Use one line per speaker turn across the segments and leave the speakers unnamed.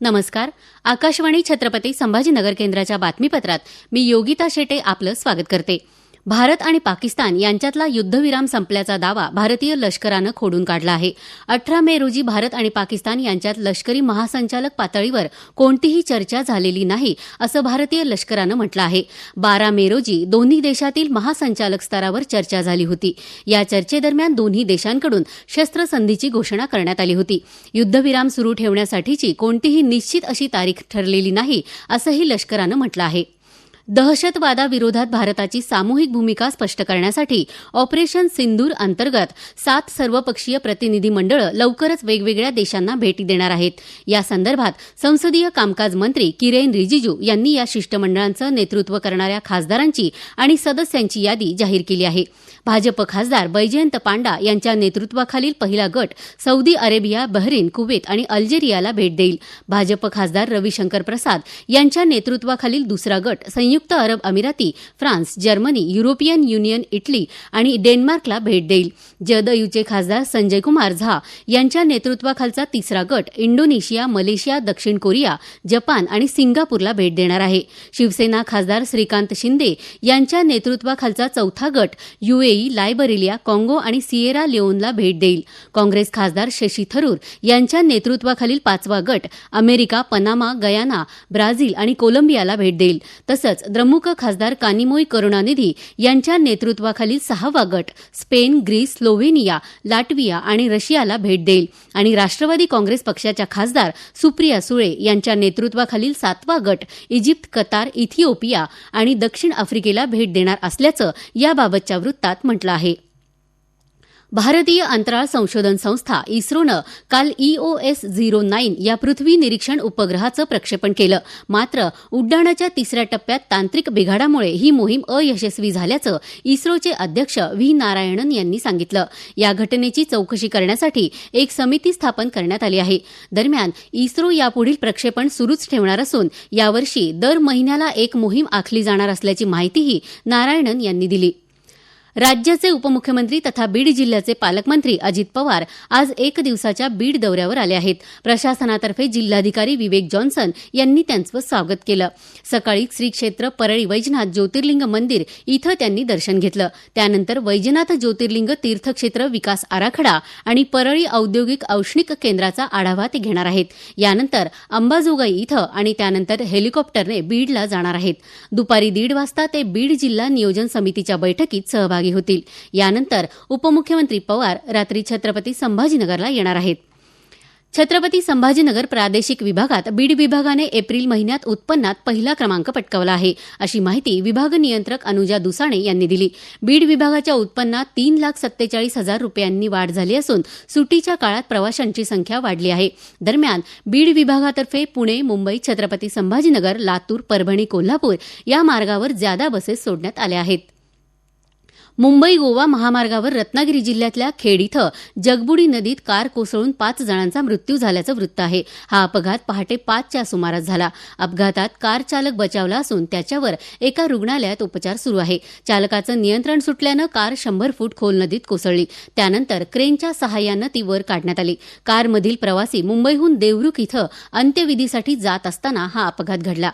नमस्कार. आकाशवाणी छत्रपती संभाजीनगर केंद्राच्या बातमीपत्रात मी योगिता शेटे आपलं स्वागत करते. भारत आणि पाकिस्तान यांच्यातला युद्धविराम संपल्याचा दावा भारतीय लष्करानं खोडून काढला आहे. अठरा मे रोजी भारत आणि पाकिस्तान यांच्यात लष्करी महासंचालक पातळीवर कोणतीही चर्चा झालेली नाही असं भारतीय लष्करानं म्हटलं आहे. बारा मे रोजी दोन्ही देशातील महासंचालक स्तरावर चर्चा झाली होती. या चर्चेदरम्यान दोन्ही देशांकडून शस्त्रसंधीची घोषणा करण्यात आली होती. युद्धविराम सुरू ठेवण्यासाठीची कोणतीही निश्चित अशी तारीख ठरलेली नाही असंही लष्करानं म्हटलं आहे. दहशतवादाविरोधात भारताची सामूहिक भूमिका स्पष्ट करण्यासाठी ऑपरेशन सिंदूर अंतर्गत सात सर्वपक्षीय प्रतिनिधी मंडळं लवकरच वेगवेगळ्या देशांना भेटी देणार आहेत. या संदर्भात संसदीय कामकाज मंत्री किरेन रिजिजू यांनी या शिष्टमंडळांचं नेतृत्व करणाऱ्या खासदारांची आणि सदस्यांची यादी जाहीर केली आहे. भाजप खासदार बैजयंत पांडा यांच्या नेतृत्वाखालील पहिला गट सौदी अरेबिया बहरीन कुवेत आणि अल्जेरियाला भेट देईल. भाजप खासदार रविशंकर प्रसाद यांच्या नेतृत्वाखालील दुसरा गट संयुक्त अरब अमिराती France Germany European Union Italy आणि डेन्मार्कला भेट देईल. जदयूचे खासदार संजय कुमार झा यांच्या नेतृत्वाखालचा तिसरा गट इंडोनेशिया मलेशिया दक्षिण कोरिया जपान आणि सिंगापूरला भेट देणार आहे. शिवसेना खासदार श्रीकांत शिंदे यांच्या नेतृत्वाखालचा चौथा गट युएई लायबरेलिया काँगो आणि सिएरा लिओनला भेट देईल. काँग्रेस खासदार शशी थरूर यांच्या नेतृत्वाखालील पाचवा गट अमेरिका पनामा गयाना ब्राझील आणि कोलंबियाला भेट देईल. तसंच द्रमुक खासदार कानिमोई करुणानिधी यांच्या नेतृत्वाखालील सहावा गट स्पेन ग्रीस स्लोव्हेनिया लाटविया आणि रशियाला भेट देईल. आणि राष्ट्रवादी काँग्रेस पक्षाच्या खासदार सुप्रिया सुळे यांच्या नेतृत्वाखालील सातवा गट इजिप्त कतार इथिओपिया आणि दक्षिण आफ्रिकेला भेट देणार असल्याचं याबाबतच्या वृत्तात म्हटलं आहे. भारतीय अंतराळ संशोधन संस्था इस्रोनं काल ईओएस झिरो नाईन या पृथ्वी निरीक्षण उपग्रहाचं प्रक्षेपण केलं. मात्र उड्डाणाच्या तिसऱ्या टप्प्यात तांत्रिक बिघाडामुळे ही मोहीम अयशस्वी झाल्याचं इस्रोचे अध्यक्ष व्ही नारायणन यांनी सांगितलं. या घटनेची चौकशी करण्यासाठी एक समिती स्थापन करण्यात आली आहे. दरम्यान इस्रो यापुढील प्रक्षेपण सुरूच ठेवणार असून यावर्षी दर महिन्याला एक मोहीम आखली जाणार असल्याची माहितीही नारायणन यांनी दिली. राज्याचे उपमुख्यमंत्री तथा बीड जिल्ह्याचे पालकमंत्री अजित पवार आज एक दिवसाच्या बीड दौऱ्यावर आले आहेत. प्रशासनातर्फे जिल्हाधिकारी विवेक जॉन्सन यांनी त्यांचं स्वागत केलं. सकाळी श्री क्षेत्र परळी वैजनाथ ज्योतिर्लिंग मंदिर इथं त्यांनी दर्शन घेतलं. त्यानंतर वैजनाथ ज्योतिर्लिंग तीर्थक्षेत्र विकास आराखडा आणि परळी औद्योगिक औष्णिक केंद्राचा आढावा ते घेणार आहेत. यानंतर अंबाजोगाई इथं आणि त्यानंतर हेलिकॉप्टरने बीडला जाणार आहेत. दुपारी दीड वाजता ते बीड जिल्हा नियोजन समितीच्या बैठकीत सहभागी सहभागी होतील. यानंतर उपमुख्यमंत्री पवार रात्री छत्रपती संभाजीनगरला येणार आहेत. छत्रपती संभाजीनगर प्रादेशिक विभागात बीड विभागाने एप्रिल महिन्यात उत्पन्नात पहिला क्रमांक पटकावला आहे अशी माहिती विभाग नियंत्रक अनुजा दुसाणे यांनी दिली. बीड विभागाच्या उत्पन्नात तीन लाख सत्तेचाळीस हजार रुपयांनी वाढ झाली असून सुटीच्या काळात प्रवाशांची संख्या वाढली आहे. दरम्यान बीड विभागातर्फे पुणे मुंबई छत्रपती संभाजीनगर लातूर परभणी कोल्हापूर या मार्गावर ज्यादा बसेस सोडण्यात आल्या आहेत. मुंबई गोवा महामार्गावर रत्नागिरी जिल्ह्यातल्या खेड इथं जगबुडी नदीत कार कोसळून पाच जणांचा मृत्यू झाल्याचं वृत्त आहे. हा अपघात पहाटे पाचच्या सुमारास झाला. अपघातात कार चालक बचावला असून त्याच्यावर एका रुग्णालयात उपचार सुरू आहे. चालकाचं नियंत्रण सुटल्यानं कार शंभर फूट खोल नदीत कोसळली. त्यानंतर क्रेनच्या सहाय्यानं ती वर काढण्यात आली. कारमधील प्रवासी मुंबईहून देवरुख इथं अंत्यविधीसाठी जात असताना हा अपघात घडला.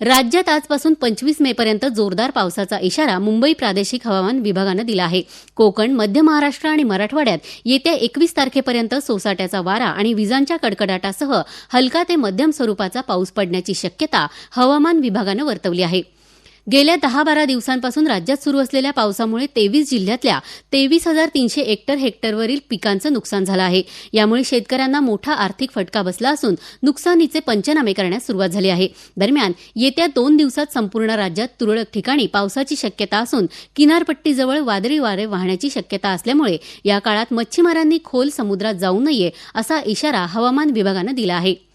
राज्यात आजपासून पंचवीस मे पर्यंत जोरदार पावसाचा इशारा मुंबई प्रादेशिक हवामान विभागानं दिला आहे. कोकण मध्य महाराष्ट्र आणि मराठवाड्यात येत्या एकवीस तारखेपर्यंत सोसाट्याचा वारा आणि विजांच्या कडकडाटासह हलका ते मध्यम स्वरूपाचा पाऊस पडण्याची शक्यता हवामान विभागानं वर्तवली आहे. गेल्या दहा बारा दिवसांपासून राज्यात सुरू असलेल्या पावसामुळे तेवीस जिल्ह्यातल्या तेवीस हजार तीनशे हेक्टर हेक्टरवरील पिकांचं नुकसान झालं आहे. यामुळे शेतकऱ्यांना मोठा आर्थिक फटका बसला असून नुकसानीचे पंचनामे करण्यास सुरुवात झाली आहे. दरम्यान येत्या दोन दिवसात संपूर्ण राज्यात तुरळक ठिकाणी पावसाची शक्यता असून किनारपट्टीजवळ वादळी वारे वाहण्याची शक्यता असल्यामुळे या काळात मच्छीमारांनी खोल समुद्रात जाऊ नये असा इशारा हवामान विभागानं दिला आहे.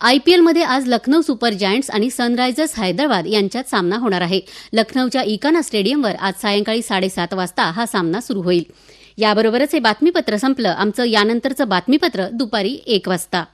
आयपीएलमध्ये आज लखनौ सुपर जायंट्स आणि सनरायझर्स हैदराबाद यांच्यात सामना होणार आहे. लखनौच्या इकाना स्टेडियमवर आज सायंकाळी साडेसात वाजता हा सामना सुरू होईल. याबरोबरच हे बातमीपत्र संपलं. आमचं यानंतरचं बातमीपत्र दुपारी एक वाजता.